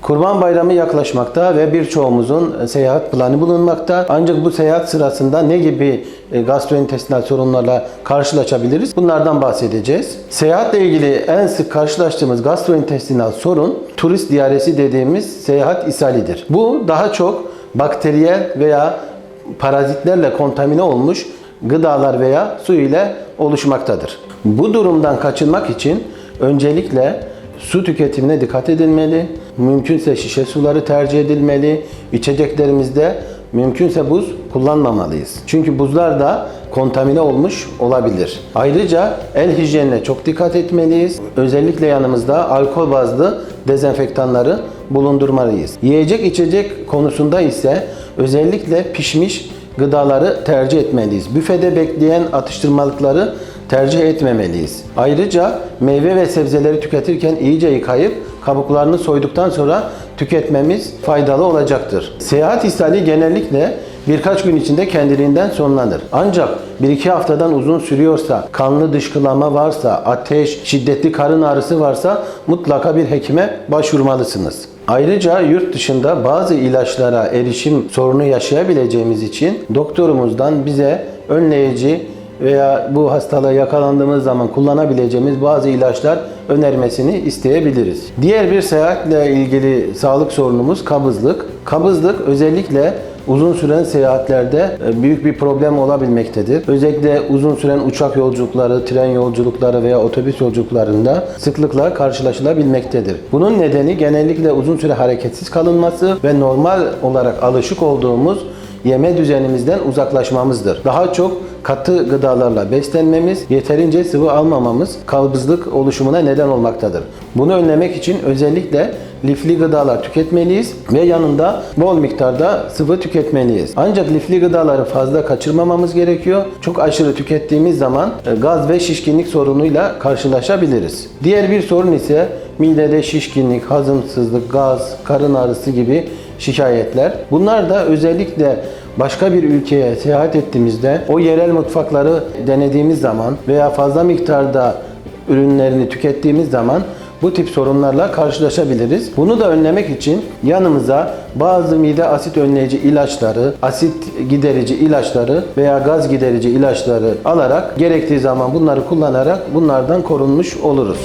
Kurban Bayramı yaklaşmakta ve birçoğumuzun e, seyahat planı bulunmakta. Ancak bu seyahat sırasında ne gibi e, gastrointestinal sorunlarla karşılaşabiliriz? Bunlardan bahsedeceğiz. Seyahatle ilgili en sık karşılaştığımız gastrointestinal sorun turist diyaresi dediğimiz seyahat ishalidir. Bu daha çok bakteriyel veya parazitlerle kontamine olmuş gıdalar veya su ile oluşmaktadır. Bu durumdan kaçınmak için öncelikle su tüketimine dikkat edilmeli. Mümkünse şişe suları tercih edilmeli. İçeceklerimizde mümkünse buz kullanmamalıyız. Çünkü buzlar da kontamine olmuş olabilir. Ayrıca el hijyenine çok dikkat etmeliyiz. Özellikle yanımızda alkol bazlı dezenfektanları bulundurmalıyız. Yiyecek içecek konusunda ise özellikle pişmiş gıdaları tercih etmeliyiz. Büfede bekleyen atıştırmalıkları tercih etmemeliyiz. Ayrıca meyve ve sebzeleri tüketirken iyice yıkayıp kabuklarını soyduktan sonra tüketmemiz faydalı olacaktır. Seyahat ishali genellikle birkaç gün içinde kendiliğinden sonlanır. Ancak 1-2 haftadan uzun sürüyorsa, kanlı dışkılama varsa, ateş, şiddetli karın ağrısı varsa mutlaka bir hekime başvurmalısınız. Ayrıca yurt dışında bazı ilaçlara erişim sorunu yaşayabileceğimiz için doktorumuzdan bize önleyici veya bu hastalığa yakalandığımız zaman kullanabileceğimiz bazı ilaçlar önermesini isteyebiliriz. Diğer bir seyahatle ilgili sağlık sorunumuz kabızlık. Kabızlık özellikle uzun süren seyahatlerde e, büyük bir problem olabilmektedir. Özellikle uzun süren uçak yolculukları, tren yolculukları veya otobüs yolculuklarında sıklıkla karşılaşılabilmektedir. Bunun nedeni genellikle uzun süre hareketsiz kalınması ve normal olarak alışık olduğumuz yeme düzenimizden uzaklaşmamızdır. Daha çok katı gıdalarla beslenmemiz, yeterince sıvı almamamız kabızlık oluşumuna neden olmaktadır. Bunu önlemek için özellikle lifli gıdalar tüketmeliyiz ve yanında bol miktarda sıvı tüketmeliyiz. Ancak lifli gıdaları fazla kaçırmamamız gerekiyor. Çok aşırı tükettiğimiz zaman e, gaz ve şişkinlik sorunuyla karşılaşabiliriz. Diğer bir sorun ise midede şişkinlik, hazımsızlık, gaz, karın ağrısı gibi şikayetler. Bunlar da özellikle başka bir ülkeye seyahat ettiğimizde o yerel mutfakları denediğimiz zaman veya fazla miktarda ürünlerini tükettiğimiz zaman bu tip sorunlarla karşılaşabiliriz. Bunu da önlemek için yanımıza bazı mide asit önleyici ilaçları, asit giderici ilaçları veya gaz giderici ilaçları alarak gerektiği zaman bunları kullanarak bunlardan korunmuş oluruz.